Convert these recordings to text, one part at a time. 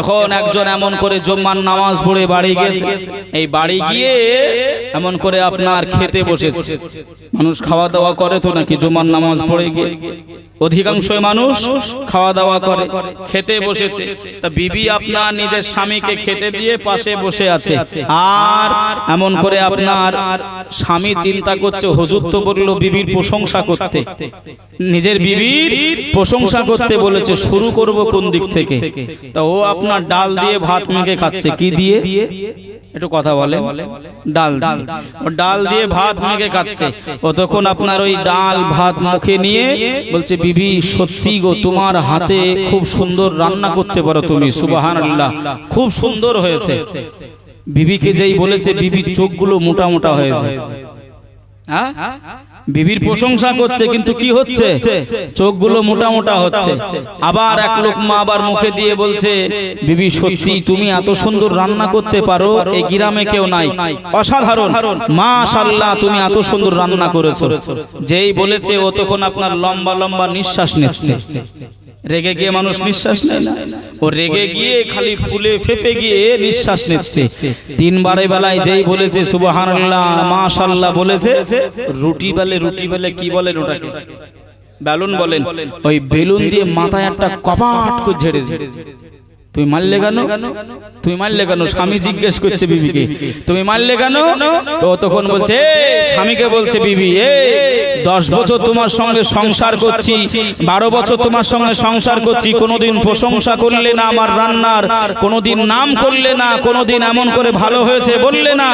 এখন একজন এমন করে জম্মার নামাজ পড়ে বাড়ি গেছে। এই বাড়ি গিয়ে এমন করে আপনার খেতে বসেছে। মানুষ খাওয়া দাওয়া করে তো নাকি জুমার নামাজ পড়ে গিয়ে? অধিকাংশ মানুষ খাওয়া দাওয়া করে, খেতে বসেছে। তা বিবি আপনার নিজের স্বামীকে খেতে দিয়ে পাশে বসে আছে। আর এমন করে আপনার স্বামী চিন্তা করছে, হুজুর তো বলল বিবির প্রশংসা করতে। নিজের বিবির প্রশংসা করতে বলেছে, শুরু করব কোন দিক থেকে? তা ও আপনার ডাল দিয়ে ভাত মেখে খাচ্ছে কি দিয়ে? একটু কথা বলে ডাল। ও ডাল দিয়ে ভাত মেখে খাচ্ছে। ও তখন আপনার ওই ডাল ভাত মুখে নিয়ে বলছে বিবি সত্যি গো তোমার হাতে খুব সুন্দর রান্না করতে পারো তুমি সুবাহান আল্লাহ খুব সুন্দর হয়েছে। বিবিকে যেই বলেছে বিবির চোখগুলো মোটা মোটা হয়েছে। হ্যাঁ বিবির প্রশংসা করছে কিন্তু কি হচ্ছে? চোখগুলো মোটা মোটা হচ্ছে। আবার এক লোক মা আবার মুখে দিয়ে বলছে বিবি সত্যি তুমি এত সুন্দর রান্না করতে পারো এই গ্রামে কেউ নাই। অসাধারণ। মাশাআল্লাহ তুমি এত সুন্দর রান্না করেছ। যেই বলেছে ও তখন আপনার লম্বা লম্বা নিঃশ্বাস নিচ্ছে। রেগে গিয়ে মানুষ নিঃশ্বাস নেয় না। ও রেগে গিয়ে খালি ফুলে ফেপে গিয়ে নিঃশ্বাস নিচ্ছে। তিনবারে বেলায় যেই বলেছে সুবহানাল্লাহ মাশাআল্লাহ বলেছে রুটি বেলে রুটি বেলে কি বলেন ওটাকে? বেলুন বলেন। ওই বেলুন দিয়ে মাথায় একটা কপাট করে ঝেড়ে ঝেড়ে তুমি মারলে কেন? তুমি মারলে কেন? স্বামী জিজ্ঞেস করছে বিবিকে। তুমি মারলে কেন? তো তখন বলছে স্বামীকে বলছে বিবি এ দশ বছর তোমার সঙ্গে সংসার করছি, বারো বছর তোমার সঙ্গে সংসার করছি, কোনোদিন প্রশংসা করলে না আমার রান্নার, কোনোদিন নাম করলে না, কোনোদিন এমন করে ভালো হয়েছে বললে না।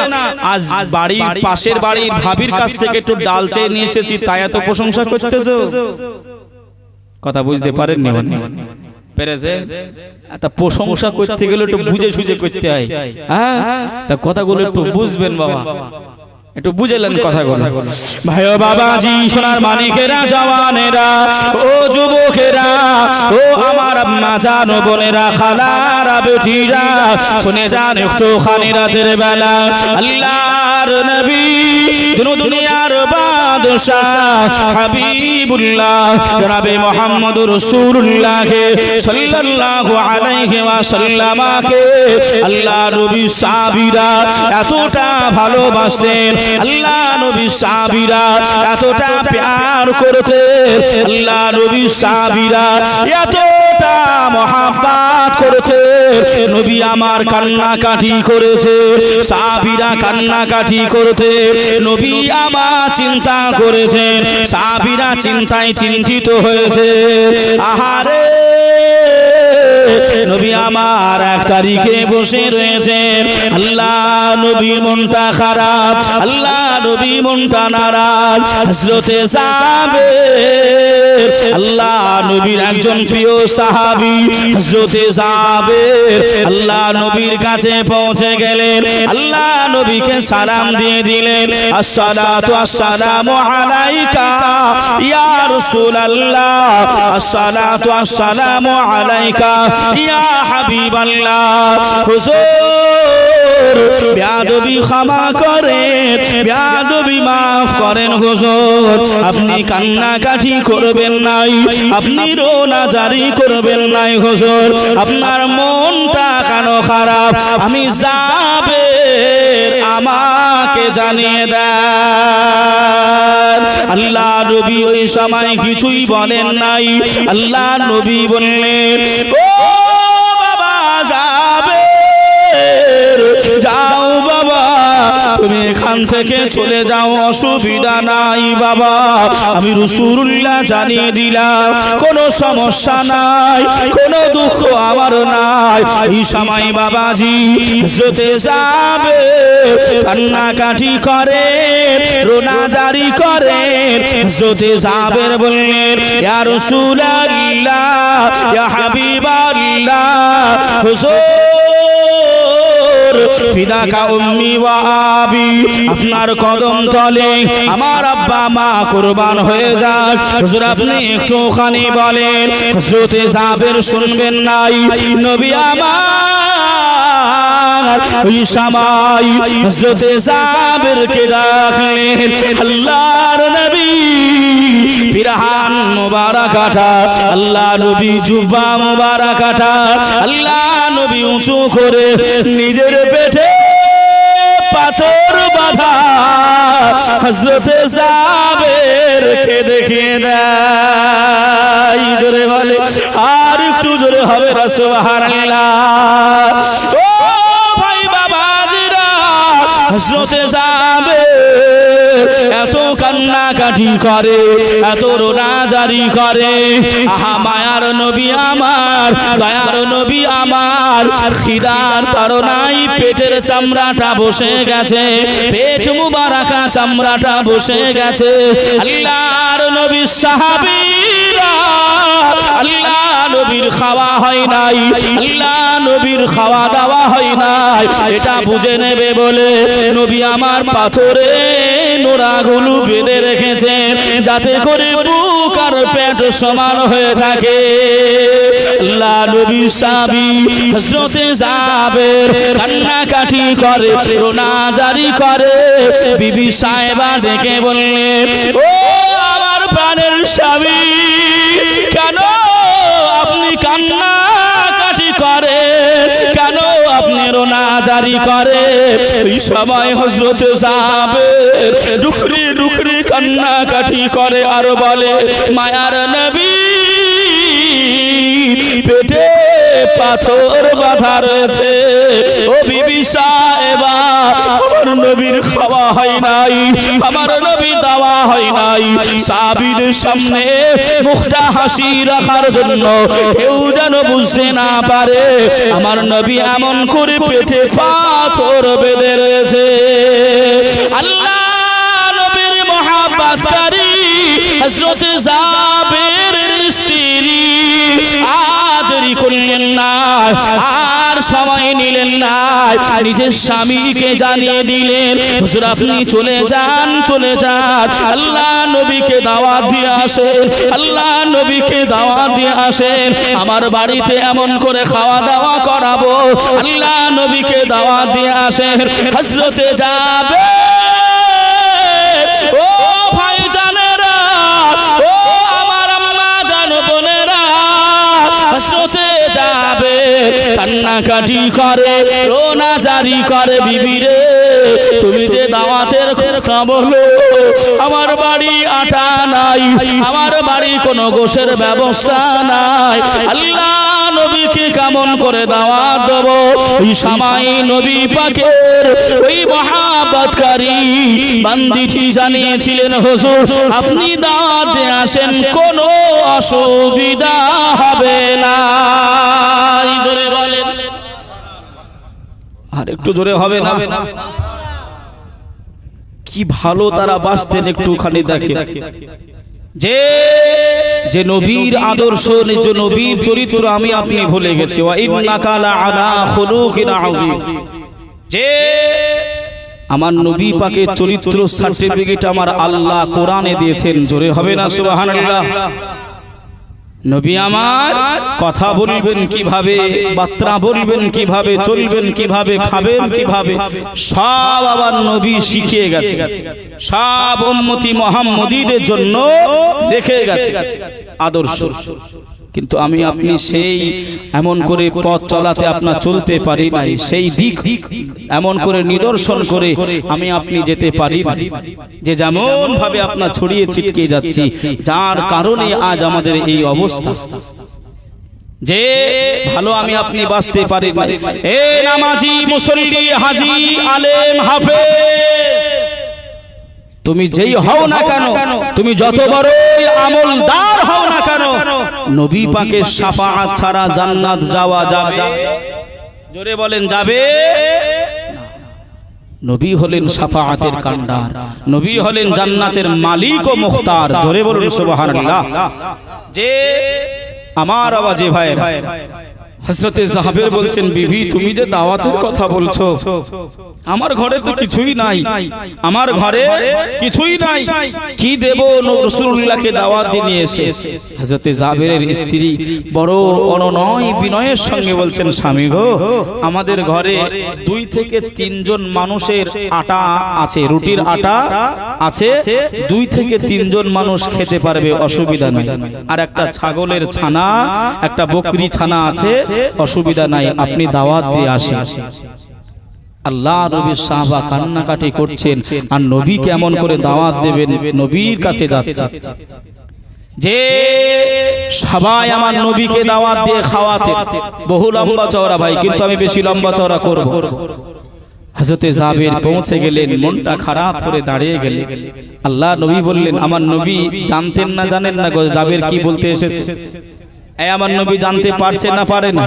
আজ বাড়ির পাশের বাড়ির ভাবির কাছ থেকে একটু ডাল চেয়ে নিয়ে এসেছি, তাই এত প্রশংসা করতেছো। কথা বুঝতে পারেননি পেরেছে তা প্রশংসা করতে গেলে একটু বুঝে সুঝে করতে হয়। হ্যাঁ। তা কথাগুলো একটু বুঝবেন বাবা। একটু বুঝেলেন কথাগুলো। ভাই ও বাবাজি সোনার মানিকেরা জওয়ানেরা ও যুবকেরা ও আমার আম্মা জানো বোনেরা খালারা বেটিরা শুনে যান একটু খানি রাতের বেলা। আল্লাহর নবী দুনু দুনিয়ার বাদশাহ হাবিবুল্লাহ জনাবে মোহাম্মদ রাসূলুল্লাহকে সাল্লাল্লাহু আলাইহি ওয়াসাল্লামকে আল্লাহ নবী সাহাবীরা এতটা ভালোবাসতেন। আল্লাহ নবী সাহাবীরা এতটা প্যার করতেন আল্লাহ নবী সাহাবীরা এতটা মহাব্বাত করতেন নবী আমার কান্নাকাটি করেছে, সাহাবীরা কান্নাকাটি করতে, নবী আমার চিন্তা করেছেন সাহাবীরা চিন্তায় চিন্তিত হয়েছে। আহারে, নবী আমার এক তারিখে বসে রয়েছে। আল্লাহ নবী মনটা খারাপ, আল্লাহ নবী মনটা নারাজ। হজরতে যাবে আল্লাহ নবীর একজন প্রিয় সাহাবী হজরতে যাবে আল্লাহ নবীর কাছে পৌঁছে গেলেন। আল্লাহ নবীকে সালাম দিয়ে দিলেন। আসসালাতু আসসালামু আলাইকা ইয়া রাসূলুল্লাহ। আসসালাতু আসসালামু আলাইকা ইয়া হাবিবাল্লাহ। হুজুর। বেয়াদবি ক্ষমা করেন, বেয়াদবি মাফ করেন হুজুর। আপনি কান্নাকাটি করবেন নাই, আপনি রোনা জারি করবেন নাই হুজুর। আপনার মনটা কেন খারাপ? আমি যাবে আমাকে জানিয়ে দেন। আল্লাহ নবী ওই সময় কিছুই বলেন নাই। আল্লাহ নবী বললেন তুমি এখান থেকে চলে যাও, অসুবিধা নাই বাবা। আমি রসুল্লাহ জানিয়ে দিলাম, কোনো সমস্যা নাই, কোনো দুঃখ আমার নাই। এই সময় বাবাজি যেতে যাবে, কান্নাকাটি করে রোনা জারি করে। যেতে যাবে বললেন, ইয়া রসুলাল্লাহ, ইয়া হাবিবাল্লাহ, হুজুর ফিদাকা উম্মি ওয়া আবি। আপনার কদম তলে আমার আব্বা মা কুরবান হয়ে যাক হুজুর, আপনি একটুখানি বলেন। হযরতে জাবের শুনবেন নাই। নবী আমার ওই সময় আল্লাহর নবী আল্লাহ নবী জুব্বা আল্লাহ নবী উঁচু করে নিজের পেটে পাথর বাঁধা হজরতে যাবের কে দেখিয়ে দেয়। জোরে বলে, আর একটু জোরে হবে বাবাজিরা হজরতে যাবে, এত কান্নাকাটি করে, এত রোনাজারি করে। আহা, মায়ার নবী আমার, দয়ার নবী আমার, খিদার তারনাই পেটের চামড়াটা বসে গেছে, পেট মুবারাকা চামড়াটা বসে গেছে। আল্লাহর নবী সাহাবীরা, আল্লাহ নবীর খাওয়া হয় নাই, আল্লাহ নবীর খাওয়া দাওয়া হয় নাই, এটা বুঝে নেবে বলে নবী আমার পাথরে নোড়াগুলো বেঁধে রেখেছে যাতে করে বুক আর পেট সমান হয়ে থাকে। নবী সাবি হজরতে যাবের কান্নাকাটি করে রোনা জারি করে। বিবি সাহেবা ডেকে বললেন, ও আমার প্রাণের স্বামী, কেন রোনা জারি করে। ওই সময় হজরত যাবে ডুকরি ডুকরি কান্না কাটি করে আর বলে, মায়ার নবী, পেটে পাথর বাঁধা রয়েছে। ও বিবি সাহেবা, আমার নবীর খাওয়া হয় নাই, আমার নবী দাওয়া হয় নাই। সাবিদের সামনে মুখটা হাসি রাখার জন্য কেউ যেন বুঝতে না পারে, আমার নবী এমন করে পেটে পাথর বেঁধে রয়েছে। আল্লাহ নবীর মহাবাসকারী হজরত জাবের স্ত্রী আদরি করলেন না, আর সময় নিলেন না। নিজের স্বামীকে জানিয়ে দিলেন, হুজুর, আপনি চলে যান চলে যান। আল্লাহ নবীকে দাওয়াত দিয়ে আসেন, আল্লাহ নবীকে দাওয়াত দিয়ে আসেন। আমার বাড়িতে এমন করে খাওয়া দাওয়া করাবো। আল্লাহ নবীকে দাওয়াত দিয়ে আসেন। হজরতে যাবে কান্নাকাটি করে রোনা জারি করে বিবিরে। তুমি যে দাওয়াতের কথা বলো আমার বাড়ি আটা নাই, আমার বাড়ি কোনো গোশের ব্যবস্থা নাই। আল্লাহ নবীকে কেমন করে দাওয়াত দেব? ওই সামাই নবী পাকের ওই বান্দিটি জানিয়েছিলেন, হুজুর, আপনি দাওয়াতে আসেন, কোনো অসুবিধা হবে না। জোরে বলেন আর একটু জোরে হবে না? কি ভালো তারা বাঁচতেন একটুখানি দেখে। যে যে নবীর আদর্শ নিজ নবীর চরিত্র আমি আপনি ভুলে গেছি। যে আমার নবী পাকে চরিত্র সার্টিফিকেট আমার আল্লাহ কোরআনে দিয়েছেন। জোরে হবে না সুবহানাল্লাহ। নবী আমার, কথা বলবেন কীভাবে, বার্তা বলবেন কীভাবে, চলবেন কীভাবে, খাবেন কীভাবে, সব আবার নবী শিখিয়ে গেছে। সব উন্মতি মোহাম্মদীদের জন্য রেখে গেছে। আদর্শ। কিন্তু আমি আপনি সেই এমন করে পথ চলাতে আপনার চলতে পারি নাই। সেই দিক এমন করে নিদর্শন করে আমি আপনি যেতে পারি না যে যেমন ভাবে আপনার ছড়িয়ে ছিটকে যাচ্ছি যার কারণে আজ আমাদের এই অবস্থা। যে ভালো আমি আপনি বাঁচতে পারি এ নামাজি মুসল্লি হাজি আলেম হাফেজ। তুমি যেই হও না কেন তুমি যত বড়ই আমলদার হও না কেন নবী পাকের শাফাআত ছাড়া জান্নাত যাওয়া যাবে। জোরে বলেন যাবে? নবী হলেন শাফাআতের কান্ডার। নবী হলেন জান্নাতের মালিক ও মুখতার। জোরে বলুন সুবহানাল্লাহ। যে আমার আওয়াজে ভাই হজরতে জাহাবের বলছেন বিবি তুমি যে দাওয়াতের কথা বলছো আমার ঘরে তো কিছুই নাই। আমার ঘরে কিছুই নাই। কি দেব রসুল্লাহকে দাওয়াত দিয়ে নিয়ে এসে। হজরতে জাবেরের স্ত্রী বড় অননয় বিনয়ের সঙ্গে বলছেন স্বামী গো আমাদের ঘরে দুই থেকে তিনজন মানুষের আটা আছে রুটির আটা আছে দুই থেকে তিনজন মানুষ খেতে পারবে অসুবিধা নেই। আর একটা ছাগলের ছানা একটা বকরি ছানা আছে অসুবিধা নাই, আপনি দাওয়াত দিয়ে আসেন। আল্লাহ নবীর সাহাবা কান্নাকাটি করছেন, আর নবী কেমন করে দাওয়াত দেবেন, নবীর কাছে যাচ্ছে। যে সবাই আমার নবীকে দাওয়াত দিয়ে খাওয়াতে, বহু লম্বা চওড়া ভাই, কিন্তু আমি বেশি লম্বা চওড়া করব। হজরতে জাবের পৌঁছে গেলেন, মনটা খারাপ করে দাঁড়িয়ে গেলেন। আল্লাহ নবী বললেন, আমার নবী জানতেন না, জানেন না জাবের কি বলতে এসেছে? আমার নবী জানতে পারছে না পারে না।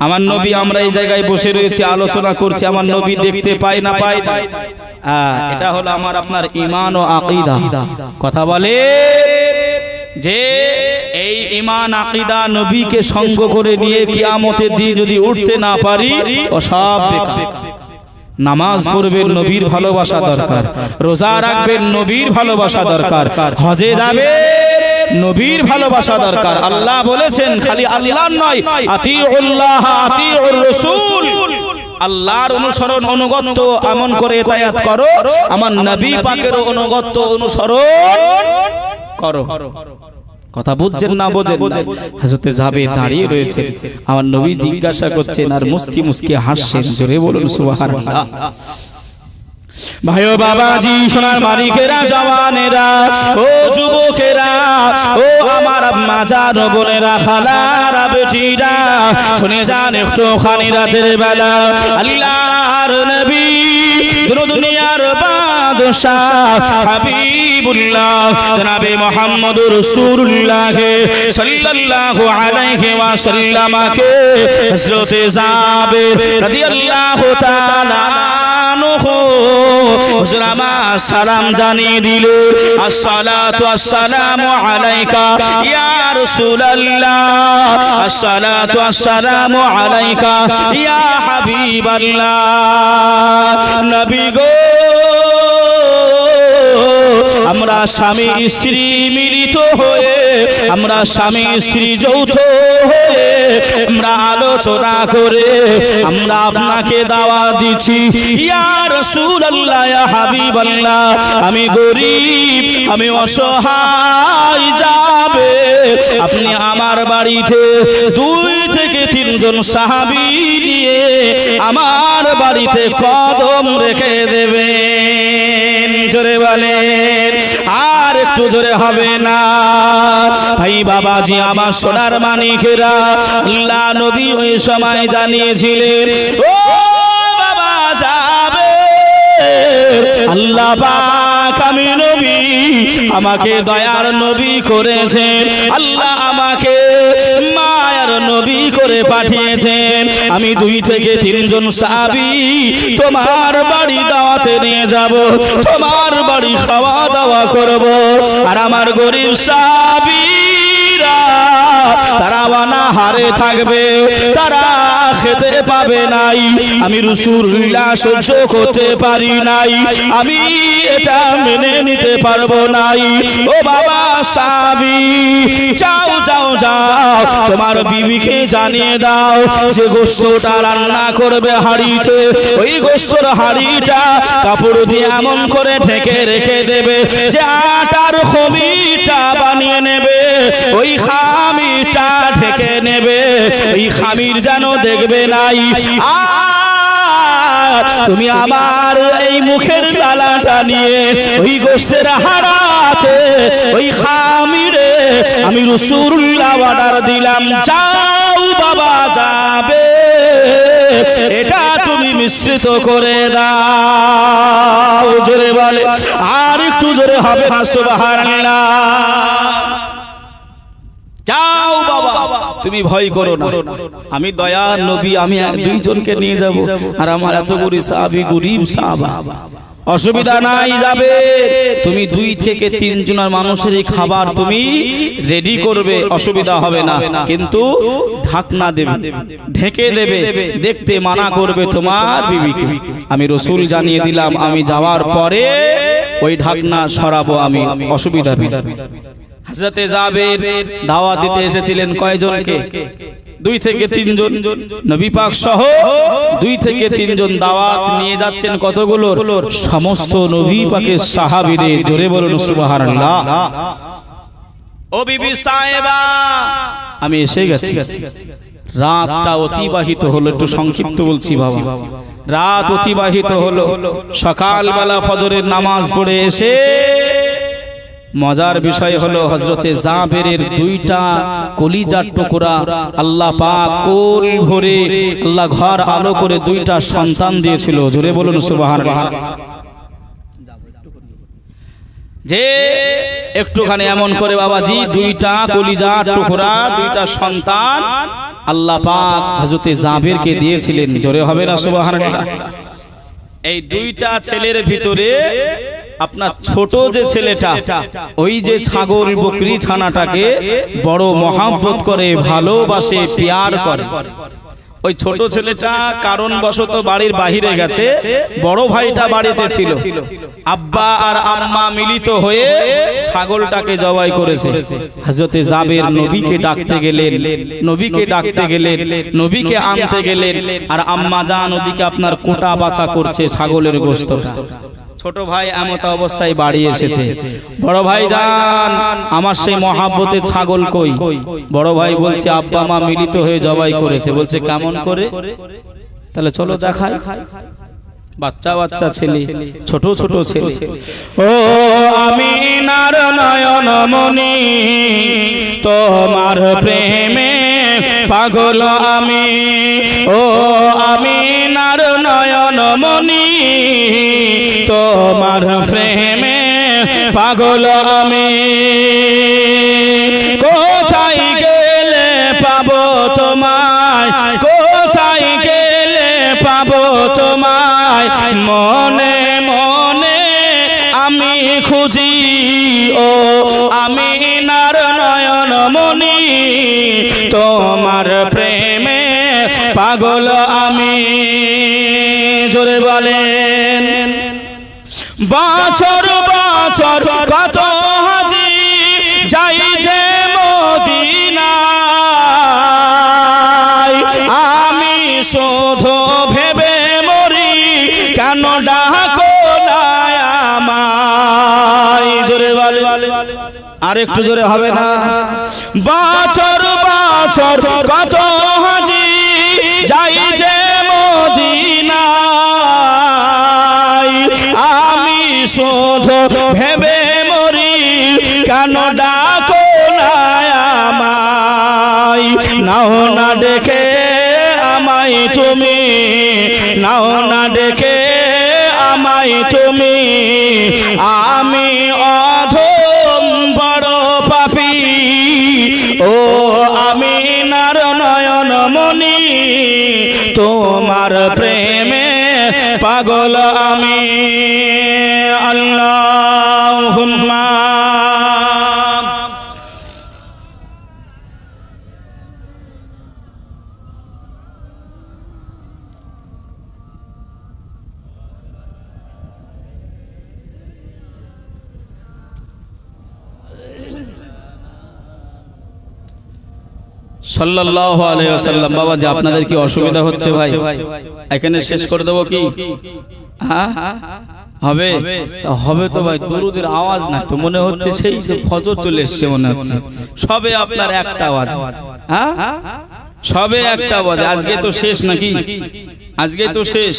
আমার নবী আমরা এই জায়গায় বসে রয়েছি আলোচনা করছি আমার নবী দেখতে পায় না পায়। না। আহ, এটা হলো আমার আপনার ইমান ও আকিদা। কথা বলে যে এই ইমান আকিদা নবীকে সঙ্গ করে নিয়ে কিয়ামতের দিন যদি উঠতে না পারি ও সব বেকার। নামাজ পড়বেন নবীর ভালোবাসা দরকার। রোজা রাখবেন নবীর ভালোবাসা দরকার। হজে যাবে নবীর ভালোবাসা দরকার। আল্লাহ বলেছেন খালি আল্লাহ নয় আতিউল্লাহ আতিউর রাসূল। আল্লাহর অনুসরণ অনুগত্য এমন করে এতায়াত করো আমার নবী পাকের অনুগত্য অনুসরণ করো। কথা বুঝছেন না বোঝেন হাজতে যাবে দাঁড়িয়ে রয়েছেন আমার নবী জিজ্ঞাসা করছেন আর মুস্কি মুস্কি হাসছেন? জোরে বলুন সুবহানাল্লাহ। ভাই ও বাবাজি সোনার মালিকেরা জওয়ানেরা ও যুবকেরা ও আমার জান বোনেরা খালারা বেটিরা শুনে যান একটু খানি রাতের বেলা। আল্লাহর নবী দুনো দুনিয়ার বাদশাহ হাবিবুল্লাহ জনাবে মুহাম্মদ রাসূলুল্লাহ সাল্লাল্লাহু আলাইহি ওয়াসাল্লামকে হযরতে জাবের রাদিয়াল্লাহু তাআলা আনহু হুজুর আমার সালাম জানিয়ে দিল, আসসালাতু আসসালামু আলাইকা ইয়া রাসূলুল্লাহ, আসসালাতু আসসালামু আলাইকা ইয়া হাবিবাল্লাহ। নবী গো আমরা স্বামী স্ত্রী মিলিত হয়ে, আমরা স্বামী স্ত্রী যৌথ হয়ে, আমরা আলোচনা করে, আমরা আপনাকে দাওয়া দিচ্ছি। ইয়া রাসূলুল্লাহ, ইয়া হাবিবাল্লাহ, আমি গরিব, আমি অসহায় যাবে। আপনি আমার বাড়িতে দুই থেকে তিনজন সাহাবি নিয়ে আমার বাড়িতে কদম রেখে দেবেন। জোরে বলেন আর একটু জোরে হবে না। ভাই বাবাজি, আমার সোনার মানিকেরা, আল্লাহ নবী ওই সময় জানিয়েছিলেন, ও বাবা যাবে। আল্লাহ পাক আমি নবী, আমাকে দয়ার নবী করেছেন। আল্লাহ আমাকে নবী করে পাঠিয়েছেন। আমি দুই থেকে তিনজন সাবি তোমার বাড়ি দাওয়াতে নিয়ে যাব। তোমার বাড়ি খাওয়া দাওয়া করব। আর আমার গরিব সাবিরা তারা হারে থাকবে, তারা খেতে পাবে নাই। আমি সহ্য করতে পারি নাই, আমি এটা মেনে নিতে পারব নাই। ও বাবা সাবি যাও যাও যাও, তোমার বিবিকে জানিয়ে দাও, যে গোস্তটা রান্না করবে হাড়িতে। ওই গোস্তর হাড়িটা কাপড় দিয়ে এমন করে ঢেকে রেখে দেবে, যে আটার খমিটা বানিয়ে নেবে। ওই খামিটা ঢেকে নেবে, ওই খামির যেন দেখবে নাই। আর তুমি আমার এই মুখের লালাটা নিয়ে ওই গোষ্ঠের হারাতে, ওই খামিরে আমি রসুল্লাহ অর্ডার দিলাম। যাও বাবা, যাবে। এটা তুমি মিশ্রিত করে দাও। জোরে বলে, আর একটু জোরে হবে না, সুবহানাল্লাহ। যাও বাবা। তুমি ভয় করো না। আমি দয়া নবী আমি এক- দুইজনকে নিয়ে যাব। আর আমার এত গরিব সাহাবি গরিব সাহাবা। অসুবিধা নাই যাবে। তুমি দুই থেকে তিন জনের মানুষের এই খাবার তুমি রেডি করবে। অসুবিধা হবে না। কিন্তু ঢাকনা দেবে। ঢেকে দেবে। দেখতে মানা করবে তোমার বিবিকে। আমি রসুল জানিয়ে দিলাম আমি যাওয়ার পরে ওই ঢাকনা সরাবো আমি। অসুবিধা নেই। হাজরতে জাবের দাওয়া দিতে এসেছিলেন কয়জনকে? দুই থেকে তিনজন। নবী পাক সহ দুই থেকে তিনজন দাওয়াত নিয়ে যাচ্ছেন কতগুলো সমস্ত নবী পাকের সাহাবীদের। জোরে বলুন সুবহানাল্লাহ। ও বিবি সাহেবা আমি এসে গেছি। রাতটা অতিবাহিত হলো একটু সংক্ষিপ্ত বলছি বাবা। রাত অতিবাহিত হলো সকালবেলা ফজরের নামাজ পড়ে এসে মজার বিষয় হলো হজরতে জাবেরের দুইটা কলিজার টুকরা আল্লাহ পাক কোল ভরে আল্লাহ ঘর আলো করে দুইটা সন্তান দিয়েছিল। জোরে বলুন সুবহানাল্লাহ। যে একটুখানি এমন করে বাবাজি দুইটা কলিজার টুকরা দুইটা সন্তান আল্লাহ পাক হজরতে জাবেরকে দিয়েছিলেন। জোরে হবে না সুবহানাল্লাহ। এই দুইটা ছেলের ভিতরে আপনার ছোট যে ছেলেটা, ওই যে ছাগল বকরি ছানাটাকে বড় মহাব্বত করে, ভালোবাসে, পেয়ার করে। ওই ছোট ছেলেটা কারণবশত বাড়ির বাহিরে গেছে, বড় ভাইটা বাড়িতে ছিল। আব্বা আর আম্মা মিলিত হয়ে ছাগলটাকে জবাই করেছে। হজরতে জাবের নবীকে ডাকতে গেলেন, নবীকে ডাকতে গেলেন, নবীকে আনতে গেলেন, আর আম্মা জান ওদিকে আপনার কোটা বাছা করছে ছাগলের গোস্তটা ছোট ভাই এমত অবস্থায় বাড়ি এসেছে। বড় ভাই যান আমার সেই মহাব্বতে ছাগল কই? বড় ভাই বলছে আব্বা মা মিলিত হয়ে জবাই করেছে। বলছে কেমন করে? তাহলে চলো দেখাই। বাচ্চা বাচ্চা ছেলে ছোট ছোট ছেলে। ও আমি নার নয়ন মনি তোমার প্রেমে পাগল আমি। ও আমি নার নয়ন মনি তোমার প্রেমে পাগল আমি। কোথায় গেলে পাবো তোমায়? কোথায় গেলে পাবো তোমায়? মনে মনে আমি খুঁজি, ও আমি নার নয়ন মনি তোমার প্রেমে পাগল আমি। জোরে বলেন। বছর বছর, কত হাজি যাই যে মদিনায়। আমি শোধ ভেবে আর একটু জোরে হবে না? বছর বছর, কত হাজি যাই যে মদিনায়। আমি শুধু ভেবে মরি, কেন ডাকো না আমায়? নাও না দেখে আমায় তুমি, নাও না দেখে তোমার প্রেমে পাগল আমি। সাল্লাল্লাহু আলাইহি ওয়াসাল্লাম। বাবা যে আপনাদের কি অসুবিধা হচ্ছে ভাই? এখানে শেষ করে দেবো কি? হ্যাঁ? হবে? হবে। তো ভাই দরুদের আওয়াজ না তো মনে হচ্ছে সেই যে ফজর চলে এসছে মনে হচ্ছে। সবে আপনার একটা আওয়াজ। হ্যাঁ? সবে একটা আওয়াজ আজকে তো শেষ নাকি? আজকে তো শেষ।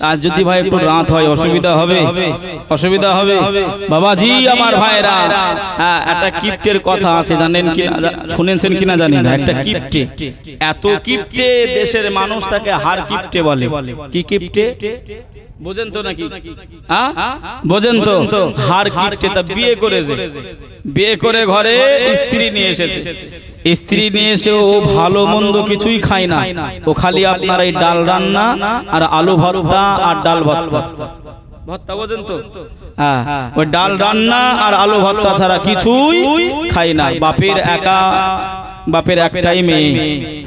আজ যদি ভাই একটু রাত হয় অসুবিধা হবে। অসুবিধা হবে। বাবাজি আমার ভাইরা হ্যাঁ একটা কিপ্টের কথা আছে জানেন কি না জা- শুনেছেন কিনা জানি না একটা কিপ্টে। এত কিপ্টে দেশের মানুষ তাকে হার কিপ্টে বলে। কি কিপ্টে? বোঝেন তো নাকি? বোঝেন তো? হার কিপ্টে তা বিয়ে করেছে? বিয়ে করে ঘরে স্ত্রী নিয়ে এসেছে। স্ত্রী নিয়ে এসে ও ভালো মন্দ কিছুই খায় না। ও খালি আপনার এই ডাল রান্না আর আলু ভর্তা আর ডাল ভর্তা। ভর্তা বোঝেন তো? হ্যাঁ ওই ডাল রান্না আর আলু ভর্তা ছাড়া কিছুই খাই না। বাপের একা বাপের একটাই মেয়ে।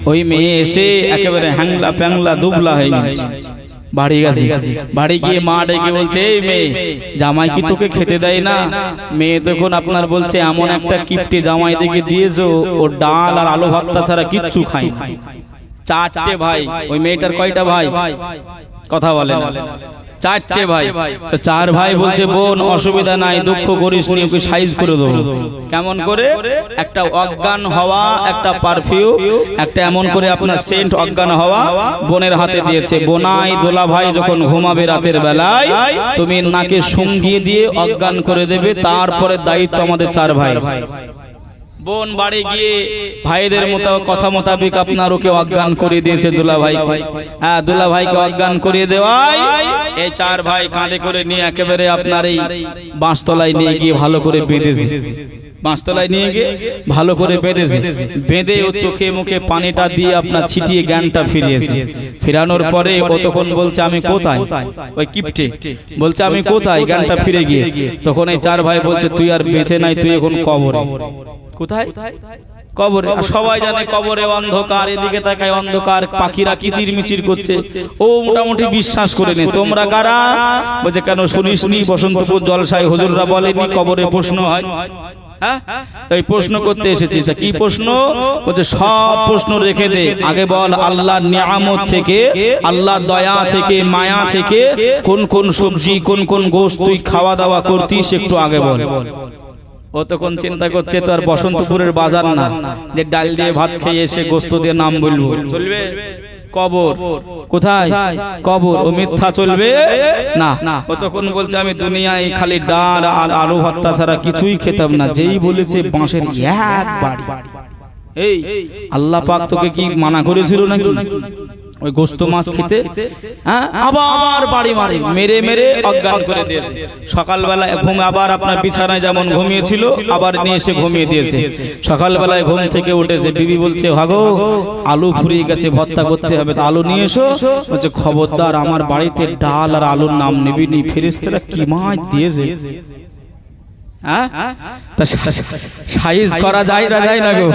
ওই মেয়ে এসে একেবারে হ্যাংলা প্যাংলা দুবলা হয়ে গেছে। বাড়ি গেছে। বাড়ি গিয়ে মা ডেকে বলছে এই মেয়ে জামাই কি তোকে খেতে দেয় না? মেয়ে তখন আপনার বলছে এমন একটা কিপটে জামাই দেখে দিয়েছ ও ডাল আর আলু ভর্তা ছাড়া কিচ্ছু খাই না। চারটে ভাই ওই মেয়েটার কয়টা ভাই? কথা বলে চারটে ভাই। তো চার ভাই বলছে বোন অসুবিধা নাই দুঃখ করিস নি ওকে সাইজ করে দেবো। কেমন করে? একটা অজ্ঞান হওয়া একটা পারফিউম একটা এমন করে আপনার সেন্ট অজ্ঞান হওয়া বোনের হাতে দিয়েছে বোনাই দোলা ভাই যখন ঘুমাবে রাতের বেলায় তুমি নাকে শুঙ্গিয়ে দিয়ে অজ্ঞান করে দেবে তারপরে দায়িত্ব আমাদের চার ভাই। বোন বাড়ি গিয়ে ভাইদের মতো কথা মোতাবেক আপনার ওকে অজ্ঞান করে দিয়েছে দুলা ভাই হ্যাঁ দুলা ভাইকে অজ্ঞান করিয়ে দেওয়ায় এই চার ভাই কাঁধে করে নিয়ে একেবারে আপনার এই বাঁশতলায় নিয়ে গিয়ে ভালো করে বেঁধেছে। বাঁশতলায় নিয়ে গিয়ে ভালো করে বেঁধেছে। বেঁধে ও চোখে মুখে পানিটা দিয়ে আপনার ছিটিয়ে জ্ঞানটা ফিরিয়েছে। ফেরানোর পরে ও তখন বলছে আমি কোথায়? ওই কিপটে। বলছে আমি কোথায়? জ্ঞানটা ফিরে গিয়ে। তখন এই চার ভাই বলছে তুই আর বেঁচে নাই তুই এখন কবরে। কোথায়? কবরে। সবাই জানে কবরে অন্ধকার এদিকে তাকায় অন্ধকার পাখিরা কিচির মিচির করছে। ও মোটামুটি বিশ্বাস করে নে তোমরা কারা? বলছে কেন শুনিস নি বসন্তপুর জলসায় হুজুররা বলেনি কবরে প্রশ্ন হয়। হ্যাঁ? এই প্রশ্ন করতে এসেছি। তা কি প্রশ্ন? বলছে সব প্রশ্ন রেখে দে। আগে বল আল্লাহর নিয়ামত থেকে আল্লাহ দয়া থেকে মায়া থেকে কোন কোন সবজি কোন কোন গোস্ত তুই খাওয়া দাওয়া করতিস একটু আগে বল। ও তখন চিন্তা করছে তো আর বসন্তপুরের বাজার না যে ডাল দিয়ে ভাত খেয়ে এসে গোস্ত দিয়ে নাম বলব। চলবে? কবর। কোথায়? কবর। ও মিথ্যা চলবে? না। ও বলছে আমি দুনিয়ায় খালি ডাল আর আলু ভর্তা ছাড়া কিছুই খেতাম না। যেই বলেছে বাঁশের এক বাড়ি। এই, আল্লাহ পাক তোকে কি মানা করেছিল নাকি? ওই গোস্ত মাছ খেতে হ্যাঁ? আবার বাড়ি মারে মেরে মেরে অজ্ঞান করে দিয়েছে। সকালবেলায় ঘুম আবার আপনার বিছানায় যেমন ঘুমিয়েছিল আবার নিয়ে এসে ঘুমিয়ে দিয়েছে। সকালবেলায় ঘুম থেকে উঠেছে বিবি বলছে ভাগো আলু ফুরিয়ে গেছে ভর্তা করতে হবে তো আলু নিয়ে এসো। বলছে খবরদার আমার বাড়িতে ডাল আর আলুর নাম নিবি নি ফেরিস্তারা কি মাছ দিয়েছে? হ্যাঁ? সাইজ করা যায় না যায় না গো?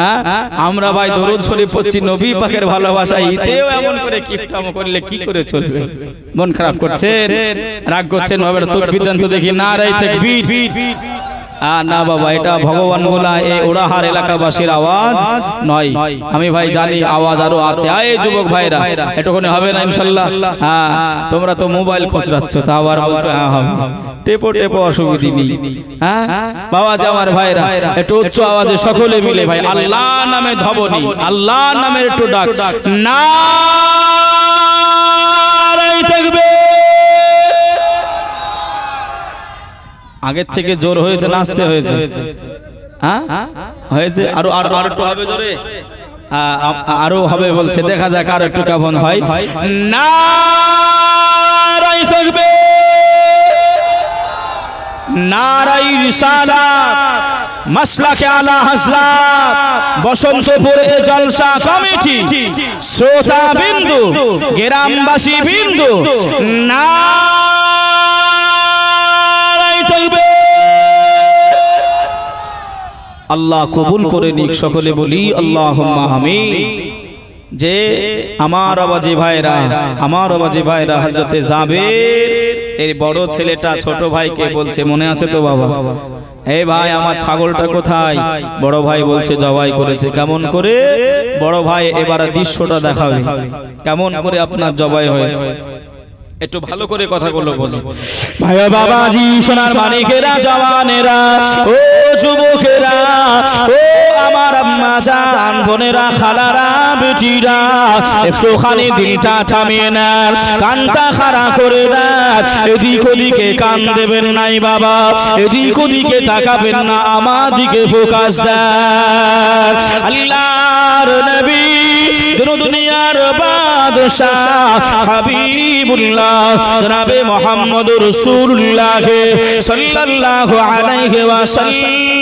হ্যাঁ? আমরা ভাই দরুদ শরীফ পড়ছি নবী পাকের ভালোবাসা ইতেও এমন করে কিপটামো করলে কি করে চলবে? মন খারাপ করছেন? রাগ করছেন? বাবার তো বিদ্যান্ত দেখি। না রাই থেকে না বাবা এটা ভগবান বলা এই ওড়াহার এলাকাবাসীর আওয়াজ নয়। আমি ভাই জানি আওয়াজ আরও আছে। আয় যুবক ভাইরা এটুকুনি হবে না ইনশাল্লাহ? হ্যাঁ তোমরা তো মোবাইল খোঁজরাচ্ছ তা আবার বলছো হ্যাঁ হবে। টেপো টেপো অসুবিধি নেই। হ্যাঁ? বাবা যে আমার ভাইরা একটু উচ্চ আওয়াজে সকলে মিলে ভাই আল্লাহ নামে ধবনি আল্লাহ নামের একটু ডাক। না! আগের থেকে জোর হয়েছে নাচতে হয়েছে। হ্যাঁ? হয়েছে আরও আরও আর একটু হবে জোরে। আরও হবে বলছে দেখা যাক আর একটু কেমন হয়। নারাই থাকবে। নারাই রিসালাত মাসলাকে আলা হাসরাত বসন্তপুরে জলসা কমিটি। শ্রোতা বিন্দু গ্রামবাসী বিন্দু। নারাই আল্লাহ কবুল করে নিক সকলে বলি আল্লাহ আমি যে আমার আবাজি ভাইরা আমার আবাজি ভাইরা হজরতে যাবে এই বড় ছেলেটা ছোট ভাইকে বলছে মনে আছে তো বাবা? এই ভাই আমার ছাগলটা কোথায়? বড় ভাই বলছে জবাই করেছে। কেমন করে? বড় ভাই এবার দৃশ্যটা দেখাবে। কেমন করে আপনার জবাই হয়েছে? একটু ভালো করে কথাগুলো বোঝে ভাই বাবাজি সোনার মানিকেরা জওয়ানেরা ও যুবকেরা ও আমার আম্মা জান, বোনেরা, খালারা, বেটিরা, একটুখানি দিলটা থামিয়ে নেন, কানটা খাড়া করে দেন। এদিক ওদিকে কান দেবেন নাই বাবা, এদিক ওদিকে তাকাবেন না, আমার দিকে ফোকাস দেন। আল্লাহর নবী দিন দুনিয়ার বাদশাহ, হাবিবুল্লাহ, জনাবে মোহাম্মদ রাসূলুল্লাহ সাল্লাল্লাহু আলাইহি ওয়াসাল্লাম।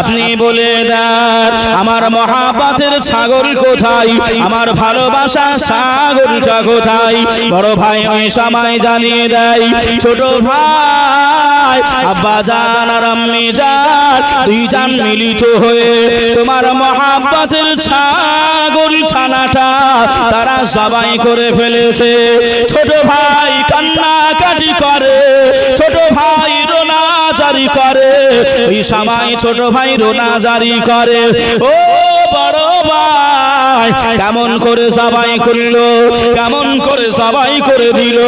আপনি বলে দেন, আমার মহাপাতের ছাগল কোথায়? আমার ভালোবাসা ছাগলটা কোথায়? বড় ভাই ওই সময় জানিয়ে দেয়, ছোট ভাই, আব্বা জান আর আম্মি জান দুই জান মিলিত হয়ে তোমার মহাব্বতের ছাগল ছানাটা তারা সবাই করে ফেলেছে। ছোট ভাই কান্নাকাটি করে, ছোট ভাই জারি করে। ওই সময় ছোট ভাই রোনা জারি করে। ও বড় ভাই, কেমন করে সবাই করল কেমন করে সবাই করে দিল।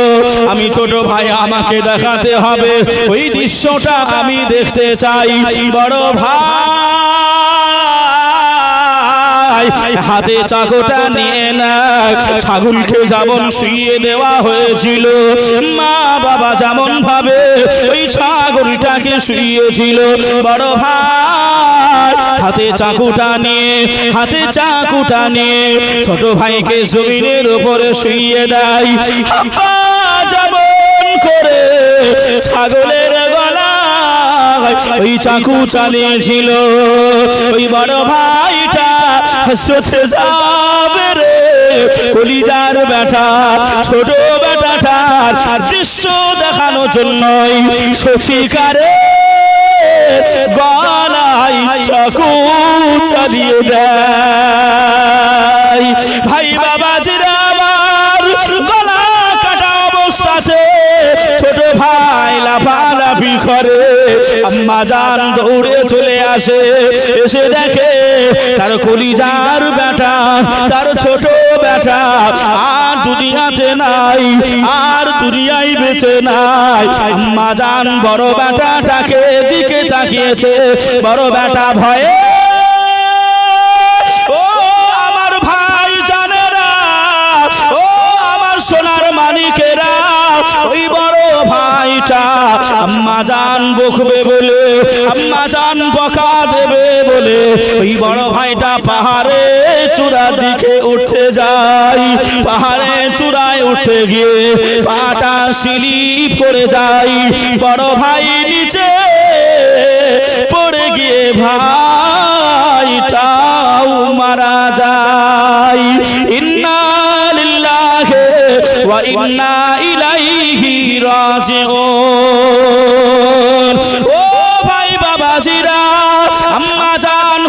আমি ছোট ভাই, আমাকে দেখাতে হবে। ওই দৃশ্যটা আমি দেখতে চাই। বড় ভাই, হাতে চাকোটা নিয়ে না ছাগলকে যেমন শুইয়ে দেওয়া হয়েছিল। মা বাবা যেমন ভাবে ওই ছাগলটাকে শুইয়েছিল, বড় ভাই, হাতে চাকুটা নিয়ে, হাতে চাকুটা নিয়ে ছোট ভাইকে জমিনের উপরে শুইয়ে দেয়। যেমন করে ছাগলের গলা ওই চাকু চালিয়েছিল, ওই বড় ভাইটা হাসতে যাবে রে, কলিজার বেটা ছোট বেটাটার দৃশ্য দেখানোর জন্যই সত্যিকারে গলায় চাকু চালিয়ে দেয়। ভাই বাবাজিরা আমার গলা কাটা অবস্থাতে ছোট ভাই লাফালাফি করে। আম্মা দৌড়ে চলে আসে, এসে দেখে তার কলিজার বেটা তার ছোট বেটা আর দুনিয়াতে নাই, আর দুনিয়ায় বেঁচে নাই। আম্মা জান বড় বেটাটাকে দিকে তাকিয়েছে, বড় বেটা ভয়ে আম্মা জান বকবে বলে, আম্মা জান বকা দেবে বলে, ওই বড় ভাইটা পাহাড়ে চূড়ার দিকে উঠতে যায়। পাহাড়ে চূড়ায় উঠতে গিয়ে পাটা স্লিপ করে যায়। বড় ভাই নিচে পড়ে গিয়ে ভাইটাও মারা যায়। ইন্না লিল্লাহি ওয়া ইন্না ইলাইহি রাজিউন।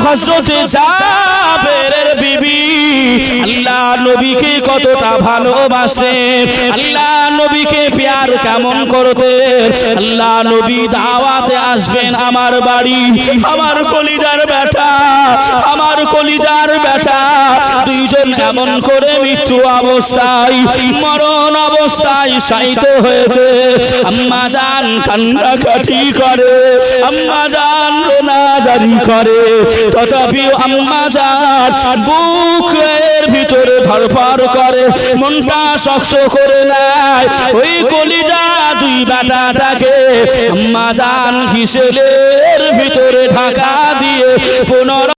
জাবেরের বিবি আল্লাহ নবীকে কতটা ভালোবাসতেন আল্লাহ নবীকে প্যার কেমন করতেন আল্লাহ নবী দাওয়াতে আসবেন আমার বাড়ি। আমার কলিজার বেটা আমার কলিজার বেটা দুইজন এমন করে মৃত্যু অবস্থায়, মরণ অবস্থায় শায়িত হয়েছে। আম্মা জান কান্নাকাটি করে, আম্মা জান রোনা জারি করে। তথাপি আম্মা জান বুকের ভিতরে ধরফর করে, মনটা শক্ত করে নেয়। ওই কলিজা দুই বেটাটাকে আম্মা জান ঘিসেলের ভিতরে ঢাকা দিয়ে পুনর